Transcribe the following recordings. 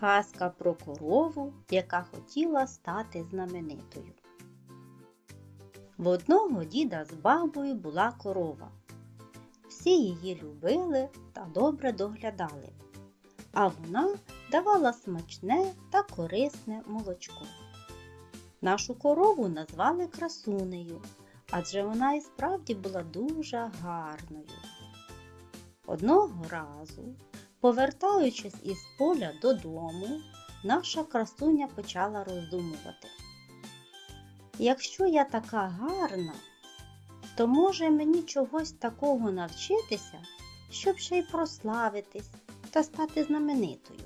Казка про корову, яка хотіла стати знаменитою. В одного діда з бабою була корова. Всі її любили та добре доглядали, а вона давала смачне та корисне молочко. Нашу корову назвали красунею, адже вона і справді була дуже гарною. Одного разу Повертаючись із поля додому, наша красуня почала роздумувати. Якщо я така гарна, то може мені чогось такого навчитися, щоб ще й прославитись та стати знаменитою.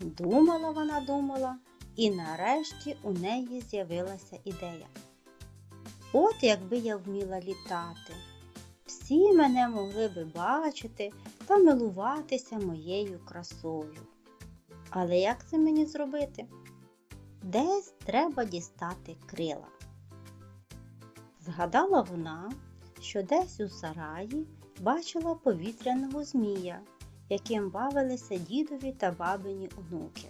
Думала вона думала, і нарешті у неї з'явилася ідея. От якби я вміла літати, всі мене могли би бачити та милуватися моєю красою. Але як це мені зробити? Десь треба дістати крила. Згадала вона, що десь у сараї бачила повітряного змія, яким бавилися дідові та бабині онуки.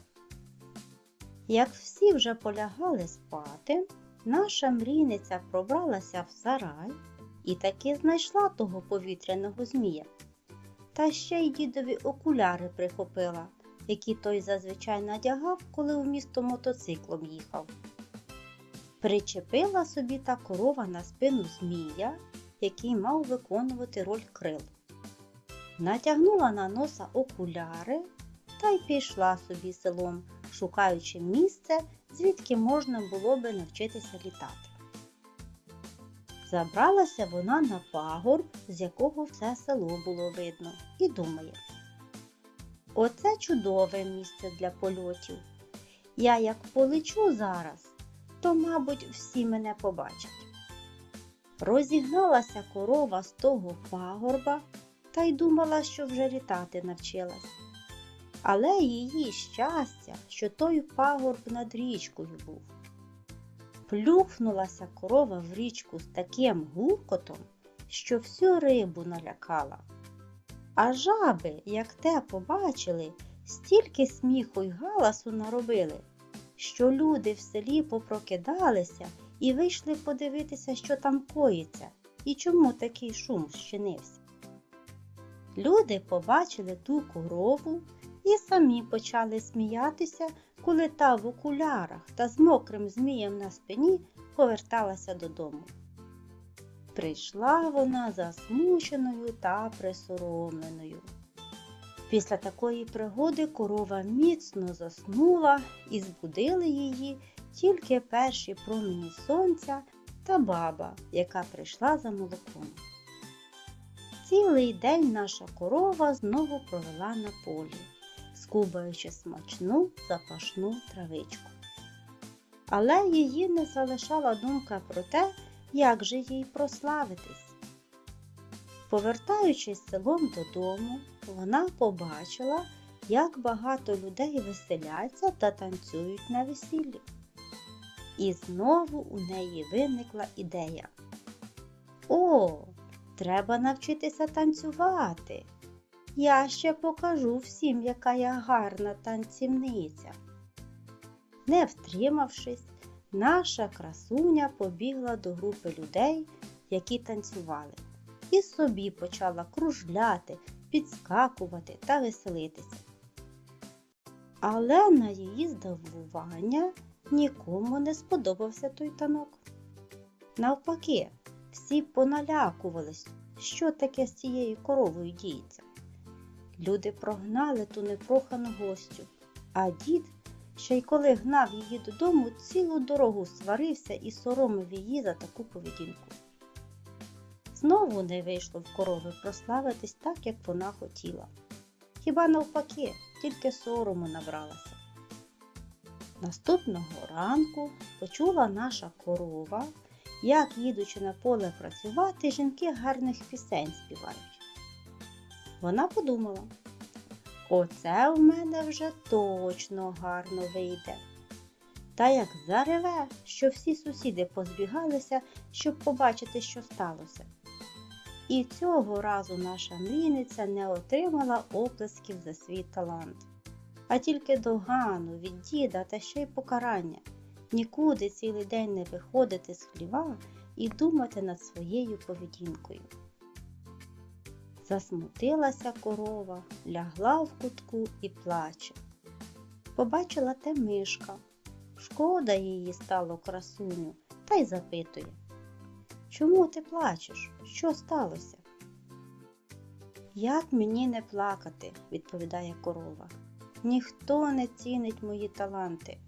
Як всі вже полягали спати, наша мрійниця пробралася в сарай і таки знайшла того повітряного змія. Та ще й дідові окуляри прихопила, які той зазвичай надягав, коли у місто мотоциклом їхав. Причепила собі та корова на спину змія, який мав виконувати роль крил. Натягнула на носа окуляри та й пішла собі селом, шукаючи місце, звідки можна було би навчитися літати. Забралася вона на пагорб, з якого все село було видно, і думає. Оце чудове місце для польотів. Я як полечу зараз, то, мабуть, всі мене побачать. Розігналася корова з того пагорба та й думала, що вже літати навчилась. Але її щастя, що той пагорб над річкою був. Плюхнулася корова в річку з таким гуркотом, що всю рибу налякала. А жаби, як те побачили, стільки сміху й галасу наробили, що люди в селі попрокидалися і вийшли подивитися, що там коїться і чому такий шум щинився. Люди побачили ту корову і самі почали сміятися, коли та в окулярах та з мокрим змієм на спині поверталася додому. Прийшла вона засмученою та присоромленою. Після такої пригоди корова міцно заснула і збудили її тільки перші промені сонця та баба, яка прийшла за молоком. Цілий день наша корова знову провела на полі скубаючи смачну запашну травичку. Але її не залишала думка про те, як же їй прославитись. Повертаючись селом додому, вона побачила, як багато людей веселяться та танцюють на весіллі. І знову у неї виникла ідея. О, треба навчитися танцювати. Я ще покажу всім, яка я гарна танцівниця. Не втримавшись, наша красуня побігла до групи людей, які танцювали, і собі почала кружляти, підскакувати та веселитися. Але на її здивування нікому не сподобався той танок. Навпаки, всі поналякувались, що таке з цією коровою діється. Люди прогнали ту непрохану гостю, а дід, ще й коли гнав її додому, цілу дорогу сварився і соромив її за таку поведінку. Знову не вийшло в корови прославитись так, як вона хотіла. Хіба навпаки, тільки сорому набралася. Наступного ранку почула наша корова, як, їдучи на поле працювати, жінки гарних пісень співають. Вона подумала, оце в мене вже точно гарно вийде. Та як зареве, що всі сусіди позбігалися, щоб побачити, що сталося. І цього разу наша мрійниця не отримала оплесків за свій талант, а тільки догану від діда та ще й покарання. Нікуди цілий день не виходити з хліва і думати над своєю поведінкою. Засмутилася корова, лягла в кутку і плаче. Побачила те мишка. Шкода її стало красуню, та й запитує. Чому ти плачеш? Що сталося? Як мені не плакати, відповідає корова. Ніхто не цінить мої таланти,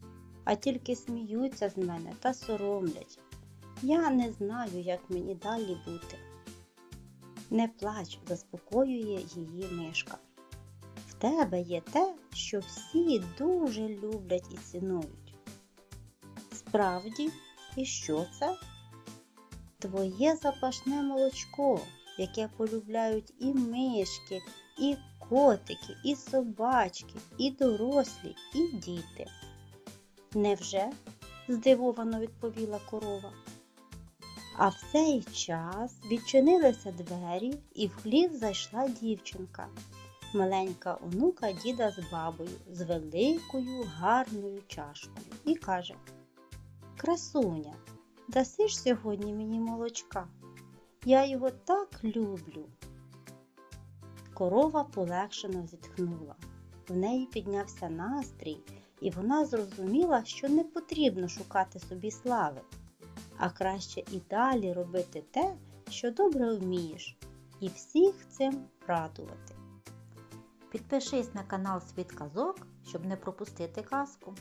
а тільки сміються з мене та соромлять. Я не знаю, як мені далі бути. Не плач, заспокоює її мишка. В тебе є те, що всі дуже люблять і цінують. Справді, і що це? Твоє запашне молочко, яке полюбляють і мишки, і котики, і собачки, і дорослі, і діти. Невже? здивовано відповіла корова. А в цей час відчинилися двері, і в хлів зайшла дівчинка, маленька онука діда з бабою, з великою гарною чашкою, і каже Красуня, даси ж сьогодні мені молочка. Я його так люблю. Корова полегшено зітхнула. В неї піднявся настрій, і вона зрозуміла, що не потрібно шукати собі слави, а краще і далі робити те, що добре вмієш, і всіх цим радувати. Підпишись на канал Світ Казок, щоб не пропустити казку.